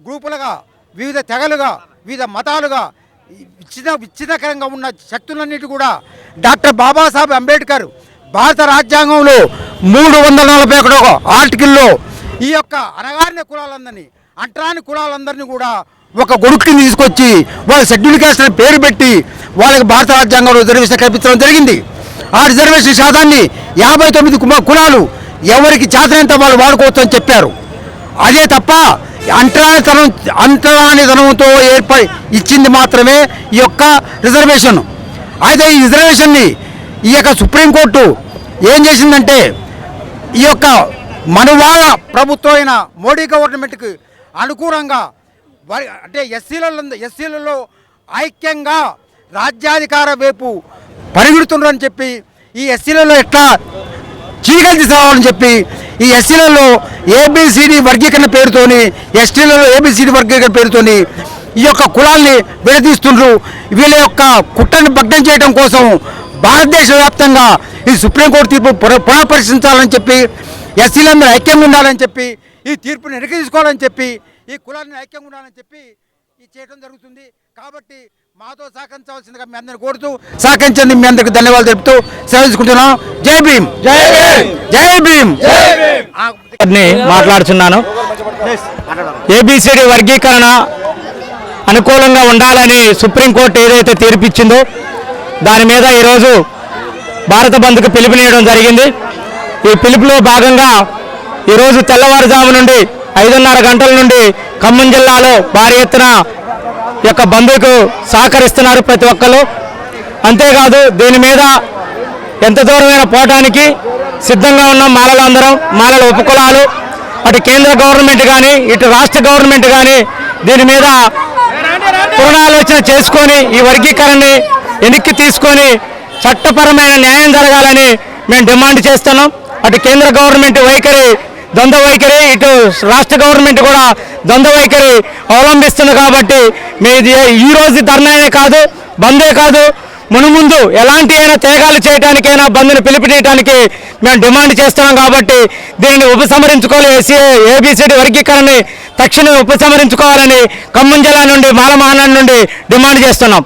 గ్రూపులుగా వివిధ తెగలుగా వివిధ మతాలుగా విచ్ఛిన్న విచ్ఛిన్నకరంగా ఉన్న శక్తులన్నిటి కూడా డాక్టర్ బాబాసాహెబ్ అంబేద్కర్ భారత రాజ్యాంగంలో మూడు వందల నలభై ఒకటి ఆర్టికల్లో ఈ యొక్క అనగారిన కులాలందరినీ అంటరాని కులాలందరినీ కూడా ఒక గొడుక్కిని తీసుకొచ్చి వాళ్ళ షెడ్యూల్ కాస్ట్ పేరు పెట్టి వాళ్ళకి భారత రాజ్యాంగంలో రిజర్వేషన్ కల్పించడం జరిగింది. ఆ రిజర్వేషన్ శాతాన్ని యాభై తొమ్మిది కులాలు ఎవరికి చేతనంత వాళ్ళు వాడుకోవచ్చు అని చెప్పారు. అదే తప్ప అంటరానితనం అంటరానితనంతో ఏర్పడి ఇచ్చింది మాత్రమే ఈ యొక్క రిజర్వేషన్. అయితే ఈ రిజర్వేషన్ని ఈ యొక్క సుప్రీంకోర్టు ఏం చేసిందంటే ఈ యొక్క మనువాద ప్రభుత్వం అయిన మోడీ గవర్నమెంట్కి అనుకూలంగా వారి అంటే ఎస్సీలలో ఎస్సీలలో ఐక్యంగా రాజ్యాధికార వైపు పరిగెడుతున్నారని చెప్పి ఈ ఎస్సీలలో ఎట్లా చీకటి తీసుకోవాలని చెప్పి ఈ ఎస్సీలలో ఏబిసిడి వర్గీకరణ పేరుతోని ఎస్టీలలో ఏబిసిడి వర్గీకరణ పేరుతోని ఈ యొక్క కులాల్ని విడదీస్తుండ్రు. వీళ్ళ యొక్క కుట్రను భగ్నం చేయడం కోసం భారతదేశ వ్యాప్తంగా ఈ సుప్రీంకోర్టు తీర్పు పున- పునఃపరిశీలించాలని చెప్పి ఎస్సీలందరూ ఐక్యంగా ఉండాలని చెప్పి ఈ తీర్పుని వెనక్కి తీసుకోవాలని చెప్పి ఈ కులాన్ని ఐక్యంగా ఉండాలని చెప్పి ఇది చేయడం జరుగుతుంది. కాబట్టి మాతో సహకరించవలసిందిగా మీ అందరిని కోరుతూ సహకరించండి మీ అందరికి ధన్యవాదాలు తెలుపుతూ సెలవు తీసుకుంటున్నాం జై భీమ్! జై భీమ్! జై భీమ్! మాట్లాడుతున్నాను. ఏబిసిడి వర్గీకరణ అనుకూలంగా ఉండాలని సుప్రీంకోర్టు ఏదైతే తీర్పిచ్చిందో దాని మీద ఈరోజు భారత బంద్కు పిలుపునియడం జరిగింది. ఈ పిలుపులో భాగంగా ఈరోజు తెల్లవారుజాము నుండి ఐదున్నర గంటల నుండి ఖమ్మం జిల్లాలో భారీ ఎత్తున యొక్క బంధువుకు సహకరిస్తున్నారు ప్రతి ఒక్కరు. అంతేకాదు దీని మీద ఎంత దూరమైన పోవటానికి సిద్ధంగా ఉన్న మాలలందరం మాలల ఉపకులాలు. అటు కేంద్ర గవర్నమెంట్ కానీ ఇటు రాష్ట్ర గవర్నమెంట్ కానీ దీని మీద పునరాలోచన చేసుకొని ఈ వర్గీకరణని వెనక్కి తీసుకొని చట్టపరమైన న్యాయం జరగాలని మేము డిమాండ్ చేస్తున్నాం. అటు కేంద్ర గవర్నమెంట్ వైఖరి ద్వంద్వ వైఖరి ఇటు రాష్ట్ర గవర్నమెంట్ కూడా ద్వంద్వ వైఖరి అవలంబిస్తుంది కాబట్టి మీది ఈ రోజు ధర్నానే కాదు బందే కాదు. మునుముందు ఎలాంటి అయినా త్యాగాలు చేయడానికైనా బంద్ను పిలుపునీయడానికి మేము డిమాండ్ చేస్తున్నాం కాబట్టి దీనిని ఉపసంహరించుకోవాలి. ఎస్సీ ఏబిసిడి వర్గీకరణని తక్షణమే ఉపసంహరించుకోవాలని ఖమ్మం జిల్లా నుండి మాల మహానాడు నుండి డిమాండ్ చేస్తున్నాం.